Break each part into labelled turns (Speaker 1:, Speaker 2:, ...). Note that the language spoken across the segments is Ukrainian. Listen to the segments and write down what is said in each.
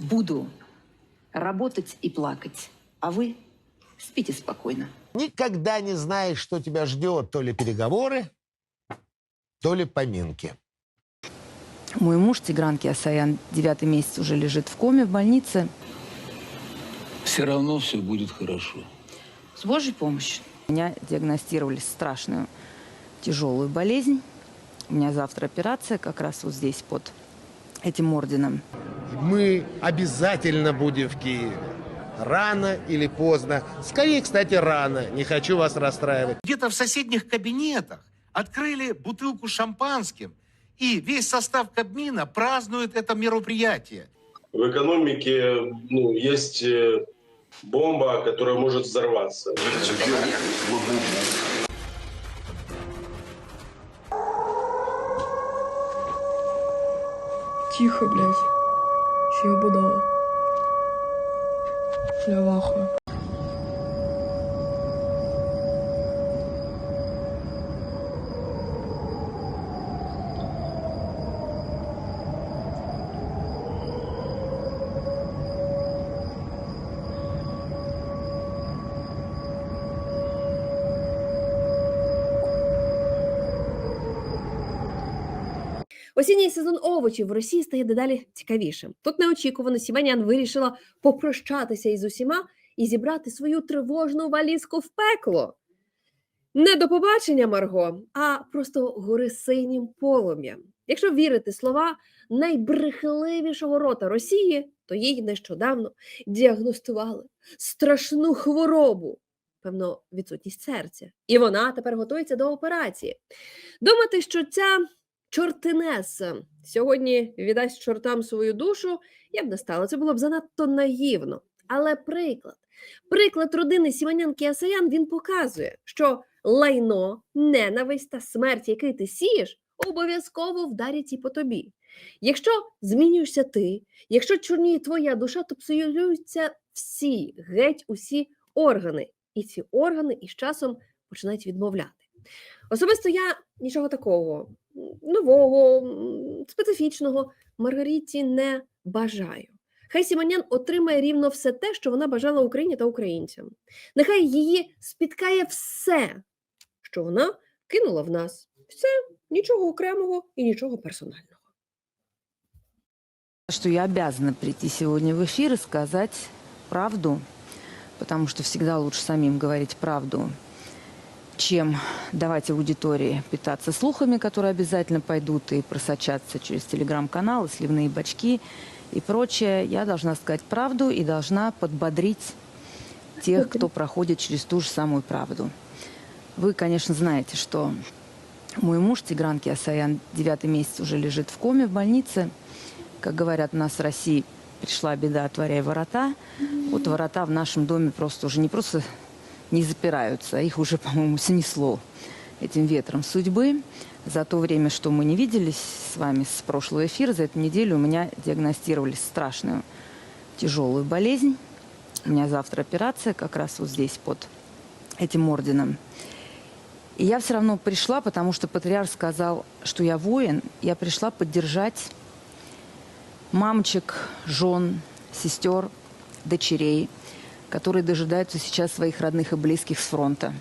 Speaker 1: буду работать и плакать. А вы спите спокойно.
Speaker 2: Никогда не знаешь, что тебя ждет. То ли переговоры, то ли поминки.
Speaker 1: Мой муж Тигран Киасаян девятый месяц уже лежит в коме в больнице.
Speaker 3: Все равно все будет хорошо.
Speaker 1: С Божьей помощью. Меня диагностировали страшную тяжелую болезнь. У меня завтра операция как раз вот здесь под этим орденом.
Speaker 2: Мы обязательно будем в Киеве. Рано или поздно. Скорее, кстати, рано. Не хочу вас расстраивать.
Speaker 4: где-то в соседних кабинетах открыли бутылку шампанским, и весь состав Кабмина празднует это мероприятие.
Speaker 5: В экономике ну, есть э, бомба, которая может взорваться.
Speaker 6: Тихо, блядь. Ще буду. Бля, в
Speaker 7: Осінній сезон овочів в Росії стає дедалі цікавішим. Тут неочікувано Сіманян вирішила попрощатися із усіма і зібрати свою тривожну валізку в пекло. Не до побачення, Марго, а просто гори синім полум'ям. Якщо вірити слова найбрехливішого рота Росії, то їй нещодавно діагностували страшну хворобу, певно, відсутність серця. І вона тепер готується до операції. Думати, що ця чортинеса сьогодні віддасть чортам свою душу, я б не стала. Це було б занадто наївно. Але приклад, приклад родини Сіманян Кіасаян він показує, що лайно, ненависть та смерть, який ти сієш, обов'язково вдарять і по тобі. Якщо змінюєшся ти, якщо чорніє твоя душа, то псуються всі, геть усі органи. І ці органи із часом починають відмовляти. Особисто я нічого такого нового, специфічного Маргариті не бажаю. Хай Сіманян отримає рівно все те, що вона бажала Україні та українцям. Нехай її спіткає все, що вона кинула в нас. Все, нічого окремого і нічого персонального.
Speaker 1: Что я обязана прийти сегодня в эфир и сказать правду, потому что всегда лучше самим говорить правду, чем давать аудитории питаться слухами, которые обязательно пойдут и просочатся через телеграм-каналы, сливные бачки и прочее. Я должна сказать правду и должна подбодрить тех, кто проходит через ту же самую правду. Вы, конечно, знаете, что мой муж Тигран Киасаян девятый месяц уже лежит в коме в больнице. Как говорят у нас в России, пришла беда, отворяй ворота. Вот ворота в нашем доме просто уже не просто не запираются, их уже, по-моему, снесло этим ветром судьбы. За то время, что мы не виделись с вами с прошлого эфира, за эту неделю у меня диагностировали страшную тяжелую болезнь. У меня завтра операция как раз вот здесь под этим орденом. И я все равно пришла, потому что патриарх сказал, что я воин. Я пришла поддержать мамочек, жен, сестер, дочерей, которые дожидаются сейчас своих родных и близких с фронта.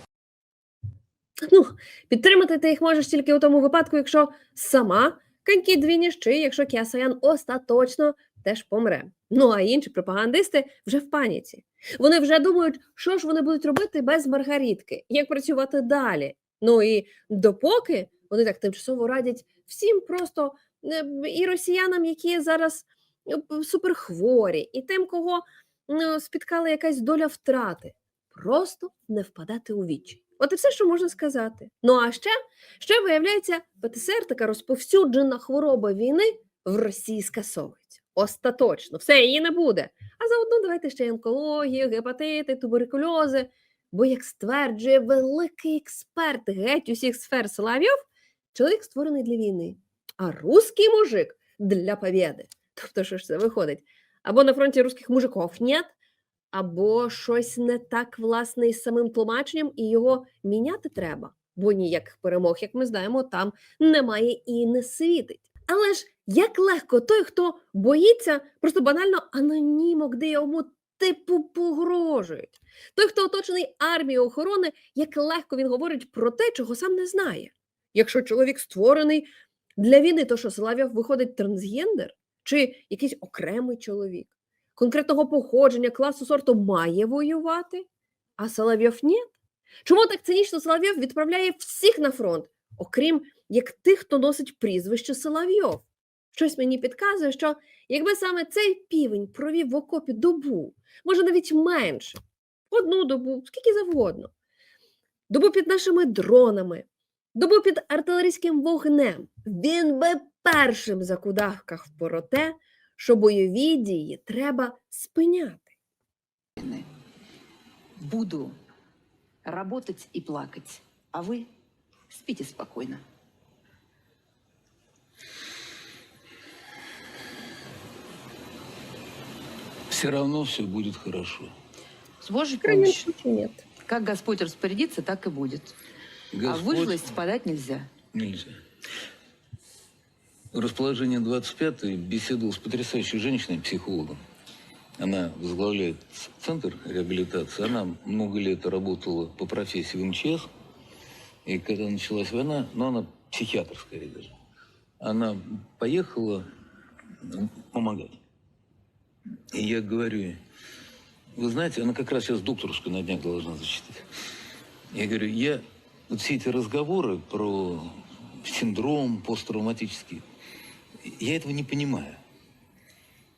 Speaker 7: Ну, підтримати ти їх можеш тільки у тому випадку, якщо сама каньки дві ніщи, якщо Кіасаян остаточно теж помре. Ну а інші пропагандисти вже в паніці. Вони вже думають, що ж вони будуть робити без Маргарітки, як працювати далі. Ну і допоки вони так тимчасово радять всім просто е, і росіянам, які зараз е, суперхворі, і тим, кого спіткала якась доля втрати, просто не впадати у відчай. От і все, що можна сказати. Ну а ще, ще виявляється, ПТСР, така розповсюджена хвороба війни, в Росії скасовується. Остаточно, все її не буде. А заодно давайте ще онкологію, гепатити, туберкульози. Бо, як стверджує великий експерт геть усіх сфер Соловйов, чоловік створений для війни, а русський мужик для побєди. Тобто, що ж це виходить? Або на фронті русських мужиків нет, або щось не так власне із самим тлумаченням, і його міняти треба. Бо ніяких перемог, як ми знаємо, там немає і не світить. Але ж як легко той, хто боїться, просто банально анонімок, де йому типу погрожують. Той, хто оточений армією охорони, як легко він говорить про те, чого сам не знає. Якщо чоловік створений для війни, то що Соловйов виходить трансгендер чи якийсь окремий чоловік конкретного походження, класу сорту має воювати, а Соловйов ні? Чому так цинічно Соловйов відправляє всіх на фронт, окрім як тих, хто носить прізвище Соловйов? Щось мені підказує, що якби саме цей півень провів в окопі добу, може навіть менше, одну добу, скільки завгодно, добу під нашими дронами, добу під артилерійським вогнем, він би першим закудахкав про те, що бойові дії треба спиняти.
Speaker 1: Буду работать и плакать, а вы спите спокойно.
Speaker 3: Все равно все будет хорошо.
Speaker 1: С Божьей помощью.
Speaker 7: случае нет.
Speaker 1: Как Господь распорядится, так и будет. А
Speaker 3: Господь
Speaker 1: выжлость подать нельзя.
Speaker 3: нельзя. В расположении 25 беседовал с потрясающей женщиной, психологом. Она возглавляет центр реабилитации. Она много лет работала по профессии в МЧС. И когда началась война, ну, она психиатр скорее даже, она поехала м, помогать. И я говорю ей, вы знаете, она как раз сейчас докторскую на днях должна зачитать. Я говорю, я вот все эти разговоры про синдром посттравматический, я этого не понимаю.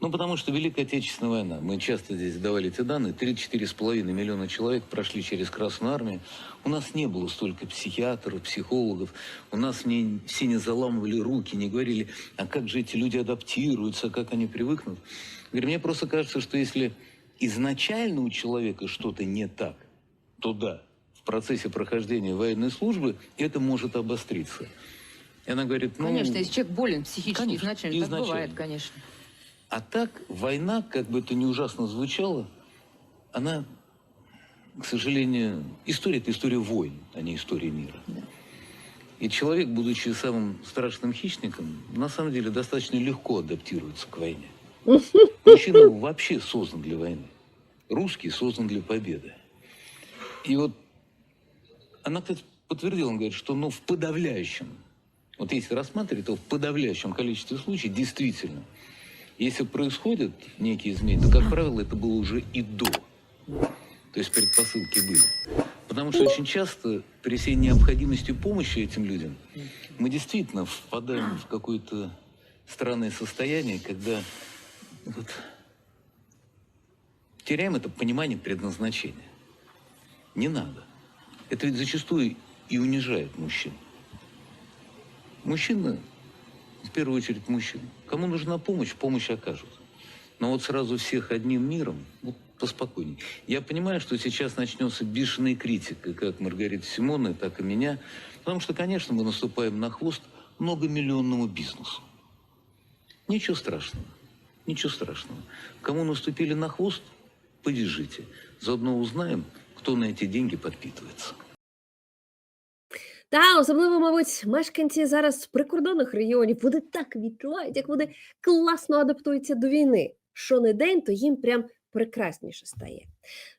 Speaker 3: Ну, потому что Великая Отечественная война, мы часто здесь давали эти данные, 34,5 миллиона человек прошли через Красную Армию. У нас не было столько психиатров, психологов, у нас не, все не заламывали руки, не говорили, а как же эти люди адаптируются, как они привыкнут. Говорю, мне просто кажется, что если изначально у человека что-то не так, то да, процессе прохождения военной службы это может обостриться. И она говорит, ну...
Speaker 1: Конечно, если человек болен психически
Speaker 3: конечно,
Speaker 1: изначально, так
Speaker 3: изначально.
Speaker 1: бывает, конечно.
Speaker 3: А так, война, как бы это ни ужасно звучало, она, к сожалению, история – это история войн, а не история мира. И человек, будучи самым страшным хищником, на самом деле достаточно легко адаптируется к войне. Мужчина вообще создан для войны. Русский создан для победы. И вот она, кстати, подтвердила, он говорит, что ну, в подавляющем, вот если рассматривать, то в подавляющем количестве случаев действительно – если происходят некие изменения, то, как правило, это было уже и до. То есть предпосылки были. Потому что очень часто при всей необходимости помощи этим людям мы действительно впадаем в какое-то странное состояние, когда вот, теряем это понимание предназначения. Не надо. Это ведь зачастую и унижает мужчин. Мужчина в первую очередь мужчин. Кому нужна помощь, помощь окажут. Но вот сразу всех одним миром, вот поспокойней. Я понимаю, что сейчас начнется бешеная критика, как Маргариты Симоны, так и меня. Потому что, конечно, мы наступаем на хвост многомиллионному бизнесу. Ничего страшного. Ничего страшного. Кому наступили на хвост, повяжите. Заодно узнаем, кто на эти деньги подпитывается.
Speaker 7: Та особливо, мабуть, мешканці зараз прикордонних регіонів вони так відчувають, як вони класно адаптуються до війни. Що не день, то їм прям прекрасніше стає.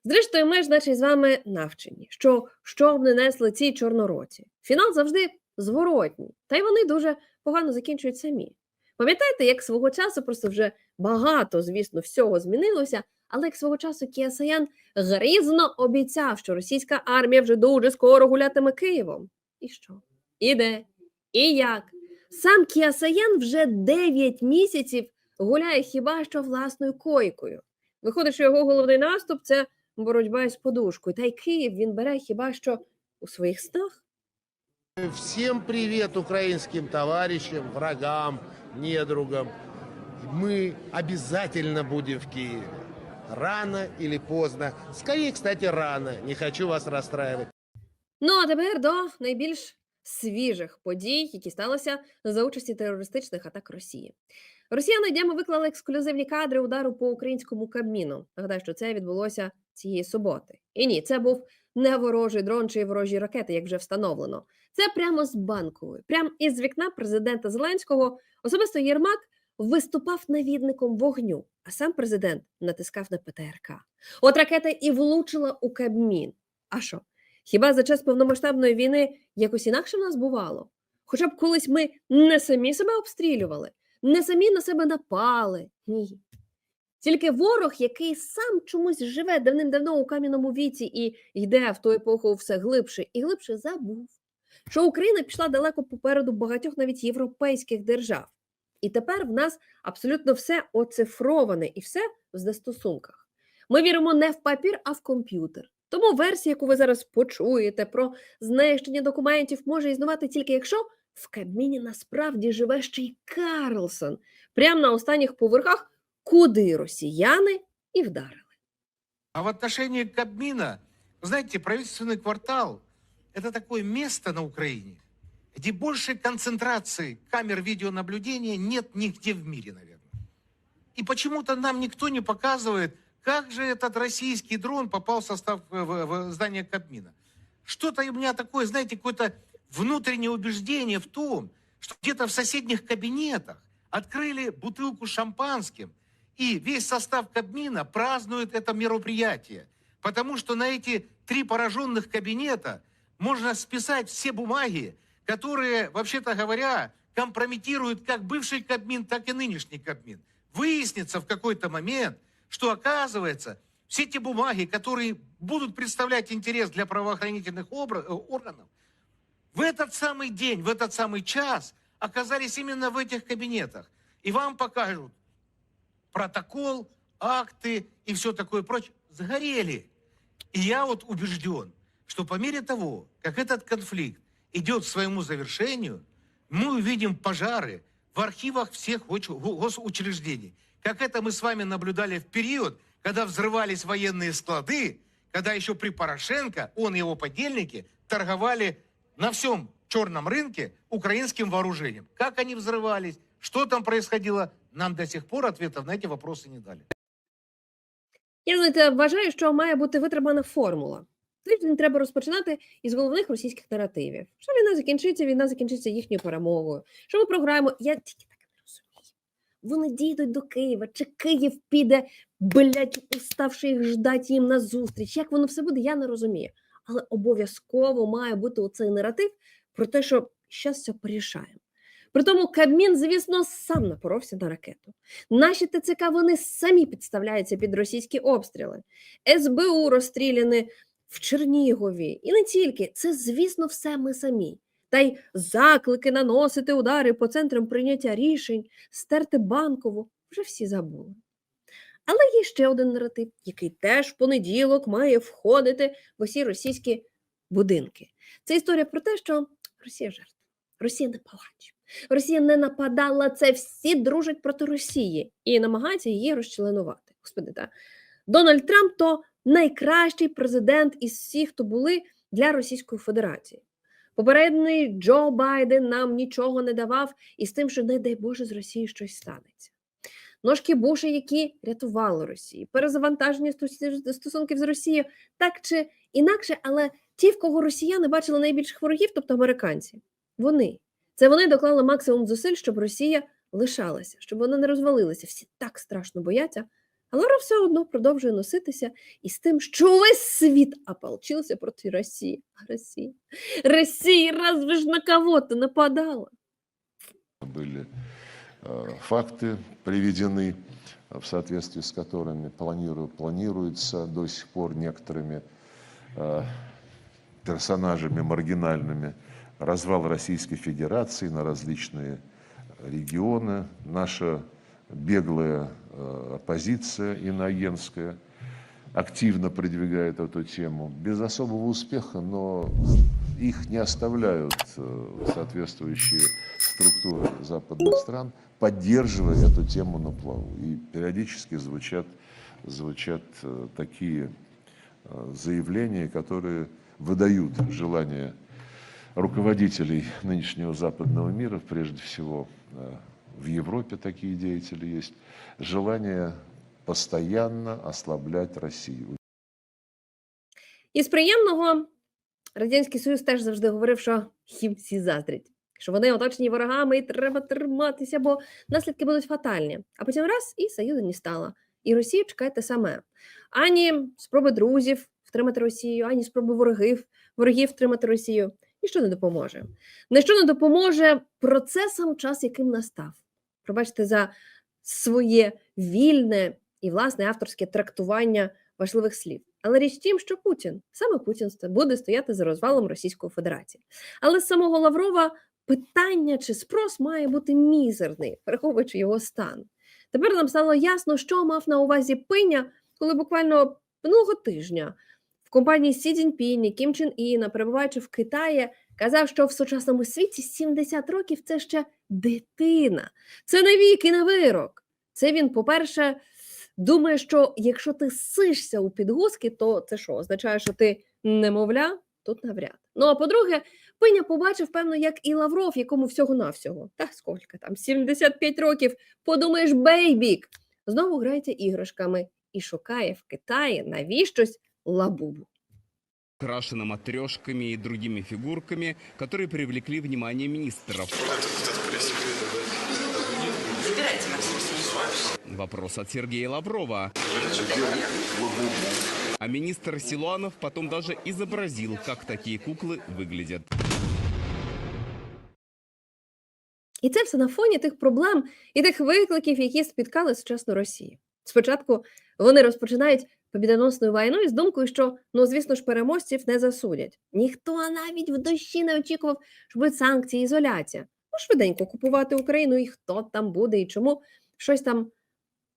Speaker 7: Зрештою, ми ж, наче з вами навчені, що що б не несли ці чорнороці. Фінал завжди зворотній, та й вони дуже погано закінчують самі. Пам'ятаєте, як свого часу просто вже багато, звісно, всього змінилося, але як свого часу Кіасаян грізно обіцяв, що російська армія вже дуже скоро гулятиме Києвом. І що? І де? І як? Сам Кіасаян вже 9 місяців гуляє хіба що власною койкою. Виходить, що його головний наступ це боротьба із подушкою. Та й Київ він бере хіба що у своїх снах.
Speaker 2: Всем привет украинским товарищам, врагам, недругам. Мы обязательно будем в Киеве. Рано или поздно. Скорее, кстати, рано. Не хочу вас расстраивать.
Speaker 7: Ну а тепер до найбільш свіжих подій, які сталися за участі терористичних атак Росії. Росіяни днями виклали ексклюзивні кадри удару по українському Кабміну. Нагадаю, що це відбулося цієї суботи. І ні, це був не ворожий дрон чи ворожі ракети, як вже встановлено. Це прямо з банкової, прямо із вікна президента Зеленського. Особисто Єрмак виступав навідником вогню, а сам президент натискав на ПТРК. От ракета і влучила у Кабмін. А що? Хіба за час повномасштабної війни якось інакше в нас бувало? Хоча б колись ми не самі себе обстрілювали, не самі на себе напали. Ні. Тільки ворог, який сам чомусь живе давним-давно у кам'яному віці і йде в ту епоху все глибше і глибше, забув, що Україна пішла далеко попереду багатьох навіть європейських держав. І тепер в нас абсолютно все оцифроване і все в застосунках. Ми віримо не в папір, а в комп'ютер. Тому версія, яку ви зараз почуєте про знищення документів, може існувати тільки якщо в Кабміні насправді живе ще й Карлсон, прямо на останніх поверхах, куди росіяни і вдарили.
Speaker 4: А в отношении Кабмина, знаете, правительственный квартал – это такое место на Украине, где больше концентрации камер видеонаблюдения нет нигде в мире, наверное. И почему-то нам никто не показывает, как же этот российский дрон попал в состав в, в здание Кабмина. Что-то у меня такое, знаете, какое-то внутреннее убеждение в том, что где-то в соседних кабинетах открыли бутылку шампанским, и весь состав Кабмина празднует это мероприятие. Потому что на эти три пораженных кабинета можно списать все бумаги, которые, вообще-то говоря, компрометируют как бывший Кабмин, так и нынешний Кабмин. Выяснится в какой-то момент, что оказывается, все те бумаги, которые будут представлять интерес для правоохранительных э, органов, в этот самый день, в этот самый час оказались именно в этих кабинетах. И вам покажут протокол, акты и все такое прочее. Сгорели. И я вот убежден, что по мере того, как этот конфликт идет к своему завершению, мы увидим пожары в архивах всех госучреждений. Как это мы с вами наблюдали в период, когда взрывались военные склады, когда еще при Порошенко он и его подельники торговали на всем черном рынке украинским вооружением. Как они взрывались, что там происходило, нам до сих пор ответов на эти вопросы не дали.
Speaker 7: Я знаєте, вважаю, що має бути витримана формула. Тиждень треба розпочинати із головних російських наративів. Що війна закінчиться, війна закінчиться їхньою перемогою. Що ми програємо? Я вони дійдуть до Києва, чи Київ піде, блять, уставши їх ждать їм на зустріч. Як воно все буде, я не розумію. Але обов'язково має бути оцей наратив про те, що зараз все порішаємо. При тому Кабмін, звісно, сам напоровся на ракету. Наші ТЦК вони самі підставляються під російські обстріли. СБУ розстріляні в Чернігові. І не тільки, це, звісно, все ми самі. Та й заклики наносити удари по центрам прийняття рішень, стерти банкову вже всі забули. Але є ще один наратив, який теж в понеділок має входити в усі російські будинки. Це історія про те, що Росія жертва, Росія не палач. Росія не нападала, це всі дружать проти Росії і намагаються її розчленувати. Господи, та Дональд Трамп то найкращий президент із всіх, хто були для Російської Федерації. Попередній Джо Байден нам нічого не давав із тим, що, не дай Боже, з Росією щось станеться. Ножки Буша, які рятували Росію, перезавантаження стос- стосунків з Росією, так чи інакше, але ті, в кого росіяни бачили найбільших ворогів, тобто американці, вони. Це вони доклали максимум зусиль, щоб Росія лишалася, щоб вона не розвалилася. Всі так страшно бояться, а Лора все одно продовжує носитися із тим, що увесь світ ополчився проти Росії. А Росія, Росія разве ж на кого-то нападала?
Speaker 8: были э, факты приведены, э, в соответствии с которыми планиру- планируется до сих пор некоторыми э, персонажами маргинальными развал Российской Федерации на различные регионы. Наша беглая э, оппозиция иноагентская активно продвигает эту тему. Без особого успеха, но их не оставляют э, соответствующие структуры западных стран, поддерживая эту тему на плаву. И периодически звучат, звучат э, такие заявления, которые выдают желание руководителей нынешнего западного мира, прежде всего в Европе такие деятели есть, желание постоянно ослаблять Россию.
Speaker 7: Із приємного Радянський Союз теж завжди говорив, що їм всі заздрять, що вони оточені ворогами і треба триматися, бо наслідки будуть фатальні. А потім раз і Союзу не стало. І Росію чекає те саме. Ані спроби друзів втримати Росію, ані спроби ворогів, ворогів втримати Росію. Ніщо не допоможе. Ніщо не допоможе процесам, час яким настав. Пробачте за своє вільне і власне авторське трактування важливих слів. Але річ в тім, що Путін саме Путін буде стояти за розвалом Російської Федерації. Але з самого Лаврова питання чи спрос має бути мізерний, враховуючи його стан. Тепер нам стало ясно, що мав на увазі пиня, коли буквально минулого тижня компанії Сі Цзіньпінь і Кім Чен Іна, перебуваючи в Китаї, казав, що в сучасному світі 70 років це ще дитина, це не вік і не вирок. Це він, по-перше, думає, що якщо ти сишся у підгузки, то це що, означає, що ти немовля? Тут навряд. Ну а по-друге, Пиня побачив, певно, як і Лавров, якому всього-навсього. Та скільки там, 75 років, подумаєш, бейбік. Знову грається іграшками і шукає в Китаї навіщось лабубу.
Speaker 9: украшена матрешками и другими фигурками, которые привлекли внимание министров. Вопрос от Сергея Лаврова. А министр Силуанов потом даже изобразил, как такие куклы выглядят.
Speaker 7: І це все на фоні тих проблем і тих викликів, які спіткали сучасну Росію. Спочатку вони розпочинають побідоносну війну із думкою, що ну звісно ж переможців не засудять. Ніхто навіть в душі не очікував, що будуть санкції, ізоляція. Ну швиденько купувати Україну і хто там буде і чому щось там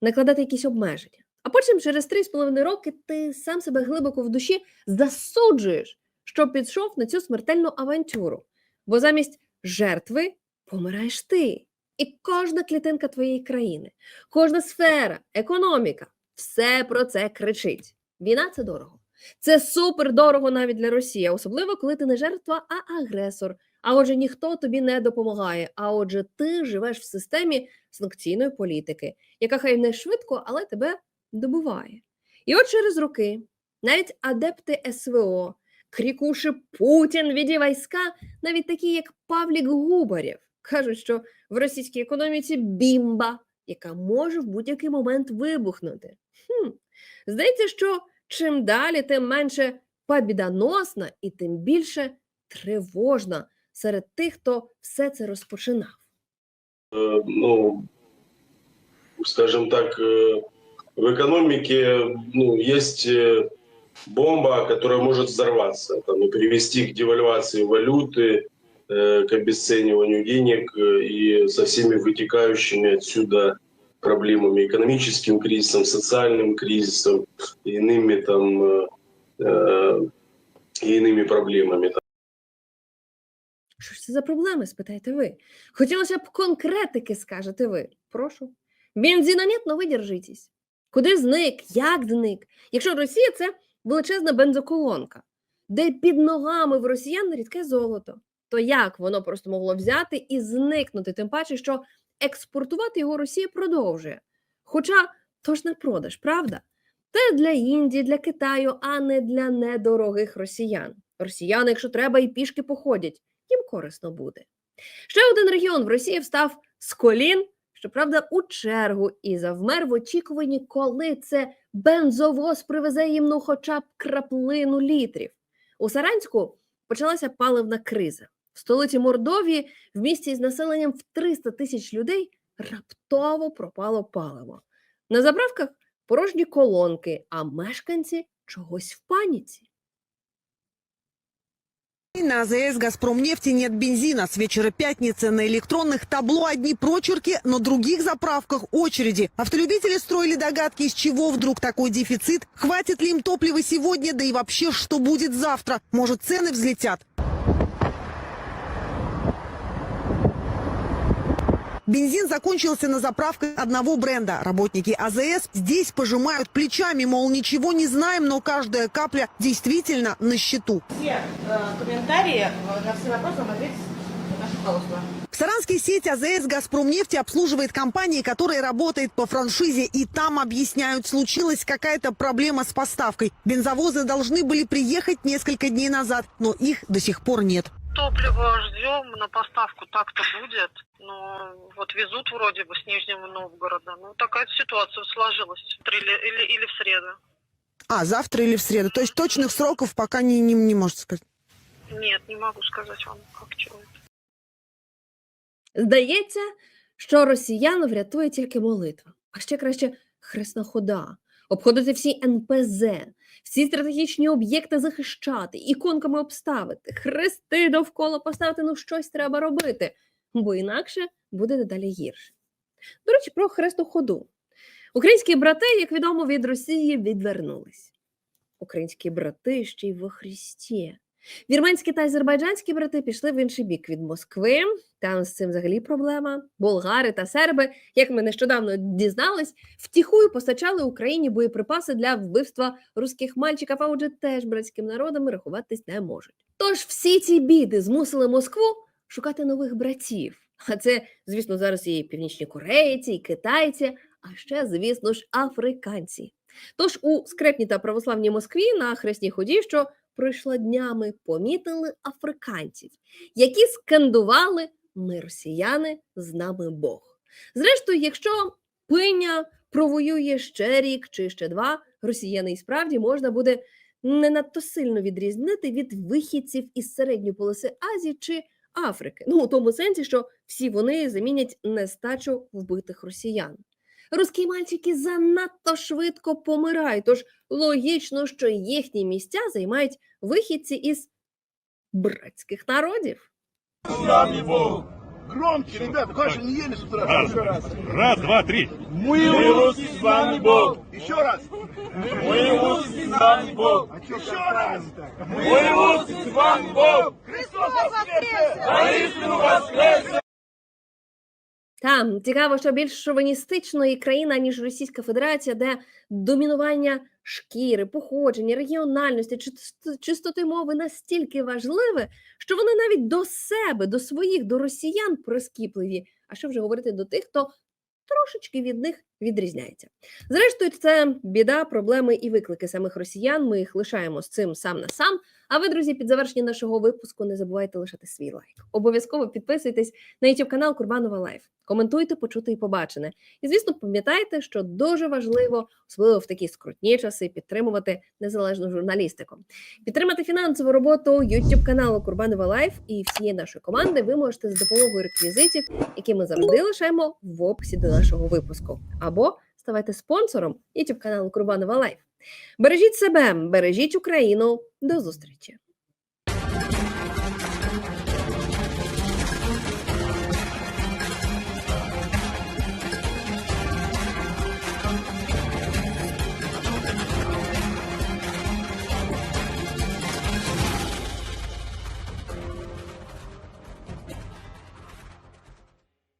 Speaker 7: накладати якісь обмеження. А потім через три з половиною роки ти сам себе глибоко в душі засуджуєш, що пішов на цю смертельну авантюру. Бо замість жертви помираєш ти. І кожна клітинка твоєї країни, кожна сфера, економіка, все про це кричить. Війна це дорого. Це супер дорого навіть для Росії, особливо коли ти не жертва, а агресор. А отже, ніхто тобі не допомагає. А отже, ти живеш в системі санкційної політики, яка хай не швидко, але тебе добиває. І от через роки навіть адепти СВО, крикуши Путін віді війська, навіть такі, як Павлік Губарєв, кажуть, що в російській економіці бімба, яка може в будь-який момент вибухнути. Хм. Здається, що чим далі, тим менше побідоносна і тим більше тривожна серед тих, хто все це розпочинав.
Speaker 5: Э, ну, скажем так, э, в экономике ну, есть э, бомба, которая может взорваться там, и привести к девальвации валюты, э, к обесцениванию денег э, и со всеми вытекающими отсюда проблемами, экономическим кризисом, социальным кризисом и иными там э, э, и иными проблемами.
Speaker 7: Що ж це за проблеми, спитаєте ви? Хотілося б конкретики, скажете ви. Прошу. Бензина нет, но ви держитесь. Куди зник? Як зник? Якщо Росія це величезна бензоколонка, де під ногами в росіян рідке золото, то як воно просто могло взяти і зникнути? Тим паче, що експортувати його Росія продовжує. Хоча то ж не продаж, правда? Це для Індії, для Китаю, а не для недорогих росіян. Росіяни, якщо треба, і пішки походять їм корисно буде. Ще один регіон в Росії встав з колін, щоправда, у чергу і завмер в очікуванні, коли це бензовоз привезе їм ну хоча б краплину літрів. У Саранську почалася паливна криза. В столиці Мордовії, в місті із населенням в 300 тисяч людей, раптово пропало паливо. На заправках порожні колонки, а мешканці чогось в паніці.
Speaker 10: На АЗС «Газпромнефти» нет бензина. С вечера пятницы на электронных табло одни прочерки, на других заправках очереди. Автолюбители строили догадки, из чего вдруг такой дефицит. Хватит ли им топлива сегодня, да и вообще, что будет завтра? Может, цены взлетят? Бензин закончился на заправках одного бренда. Работники АЗС здесь пожимают плечами, мол, ничего не знаем, но каждая капля действительно на счету.
Speaker 11: все э, комментарии э, на все вопросы ответить наше руководство.
Speaker 10: В Саранске сеть АЗС «Газпромнефти» обслуживает компании, которые работают по франшизе, и там объясняют, случилась какая-то проблема с поставкой. Бензовозы должны были приехать несколько дней назад, но их до сих пор нет.
Speaker 11: Топливо ждем, на поставку так-то будет. Но вот везут вроде бы с Нижнего Новгорода. Ну, такая ситуация сложилась. Или, или, или в среду.
Speaker 10: А, завтра или в среду. То есть точных сроков пока не, не, не можете сказать.
Speaker 11: Нет, не могу сказать вам, как чего это.
Speaker 7: Здається, що росіян врятує тільки молитва, а ще краще хресна хода, Обходити всі НПЗ, всі стратегічні об'єкти захищати, іконками обставити, хрести довкола поставити, ну щось треба робити, бо інакше буде дедалі гірше. До речі, про хрестоходу. Українські брати, як відомо, від Росії відвернулись. Українські брати ще й во Христі. Вірменські та азербайджанські брати пішли в інший бік від Москви. Там з цим взагалі проблема. Болгари та серби, як ми нещодавно дізнались, втіхую постачали Україні боєприпаси для вбивства руських мальчиків, а отже, теж братським народами рахуватись не можуть. Тож всі ці біди змусили Москву шукати нових братів. А це, звісно, зараз і північні корейці, і китайці, а ще, звісно ж, африканці. Тож у скрепній та православній Москві на хресній ході, що пройшла днями, помітили африканців, які скандували ми росіяни з нами Бог. Зрештою, якщо пиня провоює ще рік чи ще два, росіяни і справді можна буде не надто сильно відрізнити від вихідців із середньої полоси Азії чи Африки. Ну, у тому сенсі, що всі вони замінять нестачу вбитих росіян. Русські мальчики занадто швидко помирають, тож логічно, що їхні місця займають вихідці із братських народів.
Speaker 12: Громче, ребята, конечно, не ели с утра.
Speaker 13: Раз.
Speaker 12: Еще раз.
Speaker 13: Раз, два, три.
Speaker 12: Мы русский с вами Бог. Еще раз. Мы русский с вами Бог. Еще раз. Мы русский с вами Бог. Христос воскресе! Воистину воскресе!
Speaker 7: Там цікаво, що більш шовіністичної країна, ніж Російська Федерація, де домінування шкіри, походження, регіональності, чист- чистоти мови настільки важливе, що вони навіть до себе, до своїх, до росіян прискіпливі. А що вже говорити до тих, хто трошечки від них відрізняється. Зрештою, це біда, проблеми і виклики самих росіян. Ми їх лишаємо з цим сам на сам. А ви, друзі, під завершення нашого випуску не забувайте лишати свій лайк. Обов'язково підписуйтесь на YouTube канал Курбанова Лайф. Коментуйте, почути і побачене. І звісно, пам'ятайте, що дуже важливо, особливо в такі скрутні часи, підтримувати незалежну журналістику. Підтримати фінансову роботу YouTube каналу Курбанова Лайф і всієї нашої команди ви можете з допомогою реквізитів, які ми завжди лишаємо в описі до нашого випуску, або ставайте спонсором YouTube каналу Курбанова Лайф. Бережіть себе, бережіть Україну. До зустрічі!